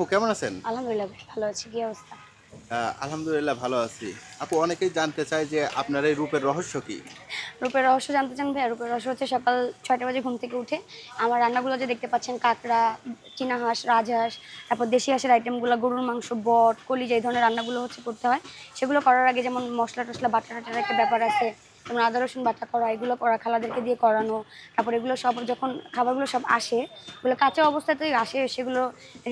আপু কেমন আছেন? আলহামদুলিল্লাহ বেশ ভালো আছি। কি অবস্থা? আলহামদুলিল্লাহ ভালো আছি। আপু অনেকেই জানতে চায় যে আপনার এই রূপের রহস্য কি? রূপের রহস্য জানতে চান ভাইয়া রূপের রহস্য হচ্ছে সকাল ছয়টা বাজে ঘুম থেকে উঠে আমার রান্নাগুলো যে দেখতে পাচ্ছেন কাঁকড়া চীনা হাঁস রাজহাঁস তারপর দেশি হাঁসের আইটেমগুলো গরুর মাংস বট কলি এই ধরনের রান্নাগুলো হচ্ছে করতে হয় সেগুলো করার আগে যেমন মশলা টশলা বাটা টাটার একটা ব্যাপার আছে যেমন আদা, রসুন বাটা করা, এগুলো করা, খালাদেরকে দিয়ে করানো, তারপর এগুলো সব যখন খাবারগুলো সব আসে, এগুলো কাঁচা অবস্থাতেই আসে, সেগুলো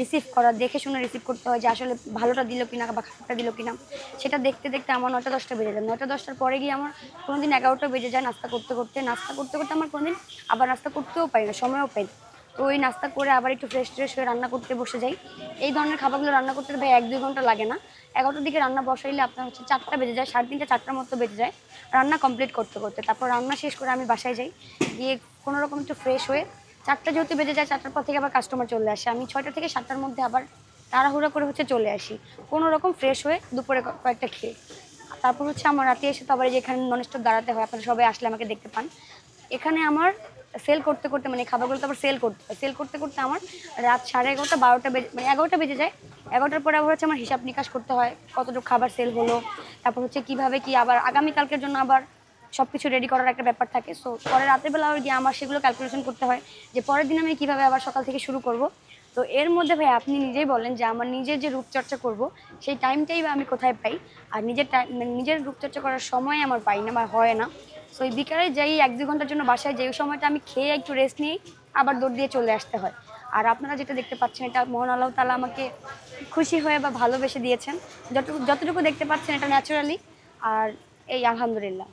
রিসিভ করা, দেখে শুনে রিসিভ করতে হয় যে আসলে ভালোটা দিল কিনা বা খারাপটা দিল কিনা। সেটা দেখতে দেখতে আমার নয়টা দশটা বেজে যায়। নয়টা দশটার পরে গিয়ে আমার কোনোদিন এগারোটা বেজে যায় নাস্তা করতে করতে। নাস্তা করতে করতে আমার কোনোদিন আবার নাস্তা করতেও পাই না, সময়ও পাই না। তো ওই নাস্তা করে আবার একটু ফ্রেশ ট্রেশ হয়ে রান্না করতে বসে যাই। এই ধরনের খাবারগুলো রান্না করতে ভাই এক দুই ঘণ্টা লাগে না। এগারোটার দিকে রান্না বসাইলে আপনার হচ্ছে চারটা বেজে যায়, সাড়ে তিনটা, চারটার মতো বেজে যায়। রান্না কমপ্লিট করতে করতে। তারপর রান্না শেষ করে আমি বাসায় যাই। গিয়ে কোনো রকম একটু ফ্রেশ হয়ে চারটা যেহেতু বেজে যায়, চারটার পর থেকে আবার কাস্টমার চলে আসে। আমি ছয়টা থেকে সাতটার মধ্যে আবার তাড়াহুড়া করে হচ্ছে চলে আসি। কোনো রকম ফ্রেশ হয়ে দুপুরে কয়েকটা খেয়ে। তারপর হচ্ছে আমার রাতে এসে তো আবার এই যে এখানে ননস্টপ দাঁড়াতে হয়, আপনারা সবাই আসলে আমাকে দেখতে পান। এখানে আমার সেল করতে করতে মানে খাবারগুলো তো আবার সেল করতে সেল করতে করতে আমার রাত সাড়ে এগারোটা, বারোটা বেজে মানে এগারোটা বেজে যায়। এগারোটার পরে আবার হচ্ছে আমার হিসাব নিকাশ করতে হয়, কতটুকু খাবার সেল হলো, তারপর হচ্ছে কীভাবে কি আবার আগামীকালকের জন্য আবার সব কিছু রেডি করার একটা ব্যাপার থাকে। সো পরে রাতের বেলা আবার গিয়ে আমার সেগুলো ক্যালকুলেশন করতে হয় যে পরের দিন আমি কীভাবে আবার সকাল থেকে শুরু করব। তো এর মধ্যে ভাই, আপনি নিজেই বলেন যে আমার নিজের যে রূপচর্চা করব, সেই টাইমটাই বা আমি কোথায় পাই? আর নিজের টাইম নিজের রূপচর্চা করার সময় আমার পাই না বা হয় না। সো এই বিকালে যাই, এক দু ঘণ্টার জন্য বাসায় যে সময়টা আমি খেয়ে একটু রেস্ট নিয়ে আবার দৌড় দিয়ে চলে আসতে হয়। আর আপনারা যেটা দেখতে পাচ্ছেন, এটা মোহন আল্লাহ তালা আমাকে খুশি হয়ে বা ভালোবেসে দিয়েছেন। যতটুকু যতটুকু দেখতে পাচ্ছেন এটা ন্যাচারালি আর এই আলহামদুলিল্লাহ।